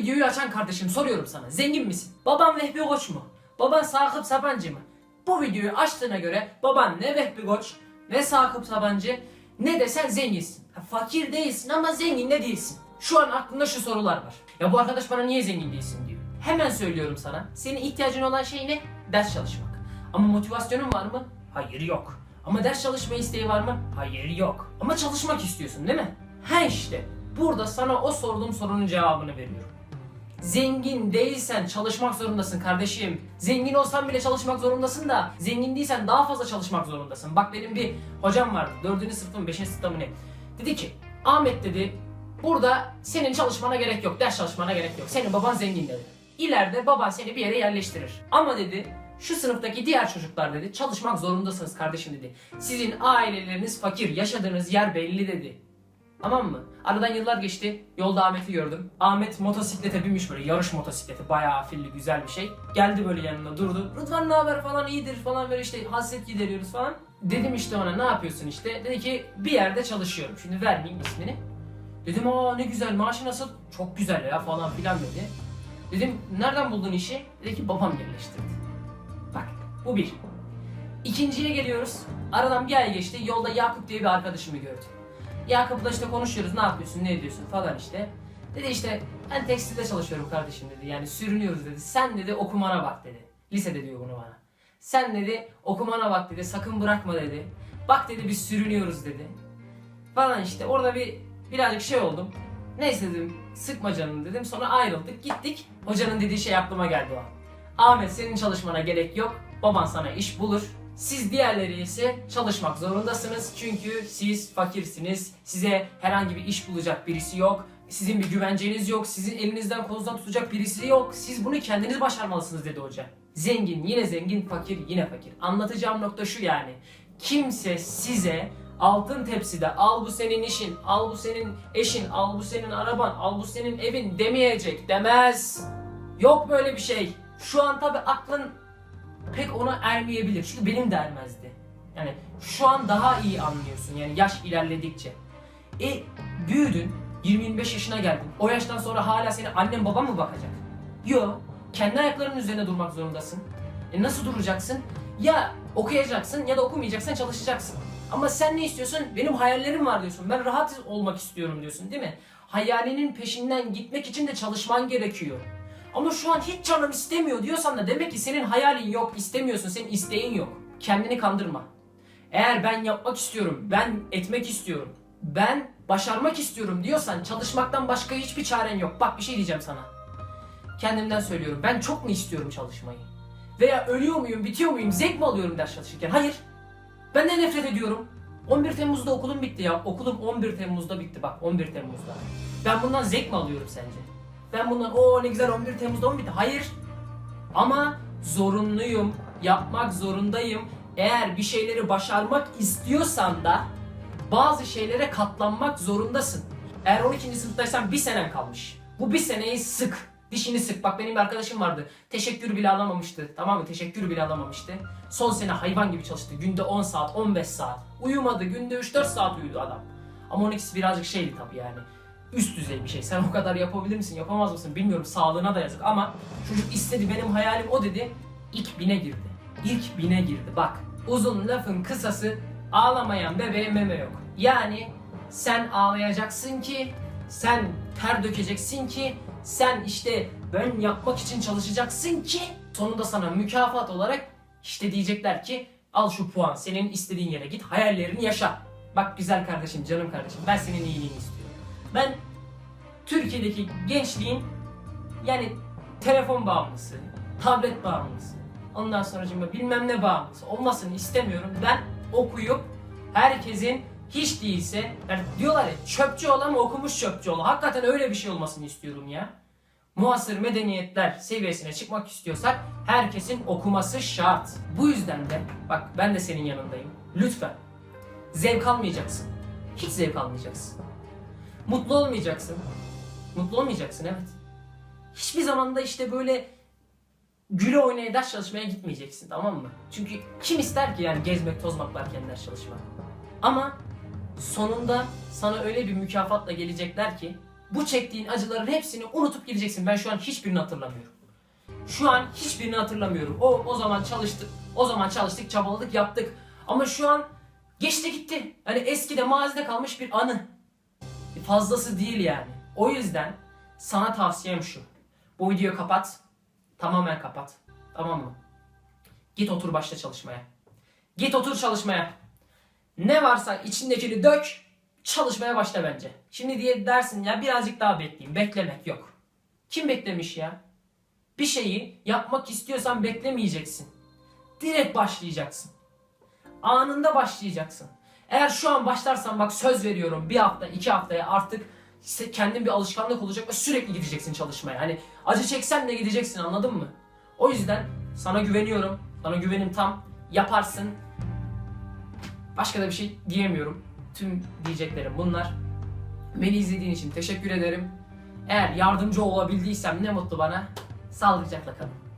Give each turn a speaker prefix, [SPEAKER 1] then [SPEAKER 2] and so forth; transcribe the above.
[SPEAKER 1] videoyu açan kardeşim soruyorum sana. Zengin misin? Baban Vehbi Koç mu? Baban Sakıp Sabancı mı? Bu videoyu açtığına göre baban ne Vehbi Koç, ne Sakıp Sabancı, ne de sen zenginsin. Fakir değilsin ama zengin de değilsin. Şu an aklında şu sorular var. Ya bu arkadaş bana niye zengin değilsin diyor. Hemen söylüyorum sana. Senin ihtiyacın olan şey ne? Ders çalışmak. Ama motivasyonun var mı? Hayır yok. Ama ders çalışma isteği var mı? Hayır yok. Ama çalışmak istiyorsun değil mi? Ha işte. Burada sana o sorduğum sorunun cevabını veriyorum. Zengin değilsen çalışmak zorundasın kardeşim. Zengin olsan bile çalışmak zorundasın da zengin değilsen daha fazla çalışmak zorundasın. Bak benim bir hocam vardı. 4. sınıfta mı 5. sınıfta mı ne? Dedi ki Ahmet dedi burada senin çalışmana gerek yok. Ders çalışmana gerek yok. Senin baban zengin dedi. İleride baban seni bir yere yerleştirir. Ama dedi şu sınıftaki diğer çocuklar dedi çalışmak zorundasınız kardeşim dedi. Sizin aileleriniz fakir, yaşadığınız yer belli dedi. Tamam mı? Aradan yıllar geçti. Yolda Ahmet'i gördüm. Ahmet motosiklete binmiş böyle yarış motosikleti. Bayağı afilli güzel bir şey. Geldi böyle yanına durdu. Rıdvan ne haber falan iyidir falan böyle işte hasret gideriyoruz falan. Dedim işte ona ne yapıyorsun işte. Dedi ki bir yerde çalışıyorum. Şimdi vermeyeyim ismini. Dedim aa ne güzel maaşı nasıl? Çok güzel ya falan filan dedi. Dedim nereden buldun işi? Dedi ki babam yerleştirdi. Bak bu bir. İkinciye geliyoruz. Aradan bir ay geçti. Yolda Yakup diye bir arkadaşımı gördüm. Yakup'la işte konuşuyoruz ne yapıyorsun ne ediyorsun falan işte. Dedi işte ben tekstilde çalışıyorum kardeşim dedi. Yani sürünüyoruz dedi. Sen dedi okumana bak dedi. Lisede diyor bunu bana. Sen dedi okumana bak dedi. Sakın bırakma dedi. Bak dedi biz sürünüyoruz dedi. Falan işte orada bir birazcık şey oldum. Neyse dedim sıkma canını dedim. Sonra ayrıldık gittik. Hocanın dediği şey aklıma geldi o an. Ahmet senin çalışmana gerek yok. Baban sana iş bulur. Siz diğerleri ise çalışmak zorundasınız. Çünkü siz fakirsiniz. Size herhangi bir iş bulacak birisi yok. Sizin bir güvenceniz yok. Sizin elinizden kolunuzdan tutacak birisi yok. Siz bunu kendiniz başarmalısınız dedi hoca. Zengin yine zengin, fakir yine fakir. Anlatacağım nokta şu yani. Kimse size altın tepside al bu senin işin, al bu senin eşin, al bu senin araban, al bu senin evin demeyecek demez. Yok böyle bir şey. Şu an tabi aklın pek ona ermeyebilir. Çünkü benim de ermezdi. Yani şu an daha iyi anlıyorsun yani yaş ilerledikçe. E büyüdün, 20-25 yaşına geldin. O yaştan sonra hala seni annen baban mı bakacak? Yo, kendi ayaklarının üzerine durmak zorundasın. E nasıl duracaksın? Ya okuyacaksın ya da okumayacaksın çalışacaksın. Ama sen ne istiyorsun? Benim hayallerim var diyorsun. Ben rahat olmak istiyorum diyorsun değil mi? Hayalinin peşinden gitmek için de çalışman gerekiyor. Ama şu an hiç canım istemiyor diyorsan da demek ki senin hayalin yok, istemiyorsun, senin isteğin yok. Kendini kandırma. Eğer ben yapmak istiyorum, ben etmek istiyorum, ben başarmak istiyorum diyorsan çalışmaktan başka hiçbir çaren yok. Bak bir şey diyeceğim sana. Kendimden söylüyorum. Ben çok mu istiyorum çalışmayı? Veya ölüyor muyum, bitiyor muyum, zevk mi alıyorum ders çalışırken? Hayır. Ben de nefret ediyorum. 11 Temmuz'da okulum bitti ya. Okulum 11 Temmuz'da bitti bak 11 Temmuz'da. Ben bundan zevk mi alıyorum sence? Ben bundan o ne güzel 11 Temmuz'da mı bitti? Hayır. Ama zorunluyum. Yapmak zorundayım. Eğer bir şeyleri başarmak istiyorsan da bazı şeylere katlanmak zorundasın. Eğer 12. sınıftaysan bir senen kalmış. Bu bir seneyi sık. Dişini sık. Bak benim bir arkadaşım vardı. Teşekkür bile alamamıştı. Tamam mı? Teşekkür bile alamamıştı. Son sene hayvan gibi çalıştı. Günde 10 saat, 15 saat. Uyumadı. Günde 3-4 saat uyudu adam. Ama 12'si birazcık şeydi tabii yani. Üst düzey bir şey. Sen o kadar yapabilir misin, yapamaz mısın bilmiyorum. Sağlığına da yazık ama çocuk istedi. Benim hayalim o dedi. İlk bine girdi. İlk bine girdi. Bak uzun lafın kısası ağlamayan bebeğe meme yok. Yani sen ağlayacaksın ki, sen ter dökeceksin ki, sen işte ben yapmak için çalışacaksın ki sonunda sana mükafat olarak işte diyecekler ki al şu puan senin istediğin yere git hayallerini yaşa. Bak güzel kardeşim canım kardeşim ben senin iyiliğini istiyorum. Ben Türkiye'deki gençliğin yani telefon bağımlısı, tablet bağımlısı, ondan sonra bilmem ne bağımlısı olmasını istemiyorum. Ben okuyup herkesin hiç değilse yani diyorlar ya çöpçü olan okumuş çöpçü olan. Hakikaten öyle bir şey olmasını istiyorum ya. Muasır medeniyetler seviyesine çıkmak istiyorsak herkesin okuması şart. Bu yüzden de bak ben de senin yanındayım. Lütfen zevk almayacaksın. Hiç zevk almayacaksın. Mutlu olmayacaksın. Mutlu olmayacaksın evet. Hiçbir zaman da işte böyle güle oynaya ders çalışmaya gitmeyeceksin tamam mı? Çünkü kim ister ki yani gezmek tozmak varken ders çalışmak. Ama sonunda sana öyle bir mükafatla gelecekler ki bu çektiğin acıların hepsini unutup gideceksin. Ben şu an hiçbirini hatırlamıyorum. Şu an hiçbirini hatırlamıyorum. O o zaman çalıştık. O zaman çalıştık, çabaladık, yaptık. Ama şu an geçti gitti. Hani eskide mazide kalmış bir anı. Fazlası değil yani. O yüzden sana tavsiyem şu. Bu videoyu kapat. Tamamen kapat. Tamam mı? Git otur başla çalışmaya. Git otur çalışmaya. Ne varsa içindekini dök. Çalışmaya başla bence. Şimdi diye dersin ya birazcık daha bekleyeyim. Beklemek yok. Kim beklemiş ya? Bir şeyi yapmak istiyorsan beklemeyeceksin. Direkt başlayacaksın. Anında başlayacaksın. Eğer şu an başlarsan bak söz veriyorum bir hafta iki haftaya artık kendin bir alışkanlık olacak ve sürekli gideceksin çalışmaya. Hani acı çeksen de gideceksin anladın mı? O yüzden sana güveniyorum. Sana güvenim tam. Yaparsın. Başka da bir şey diyemiyorum. Tüm diyeceklerim bunlar. Beni izlediğin için teşekkür ederim. Eğer yardımcı olabildiysem ne mutlu bana. Sağlıcakla kalın.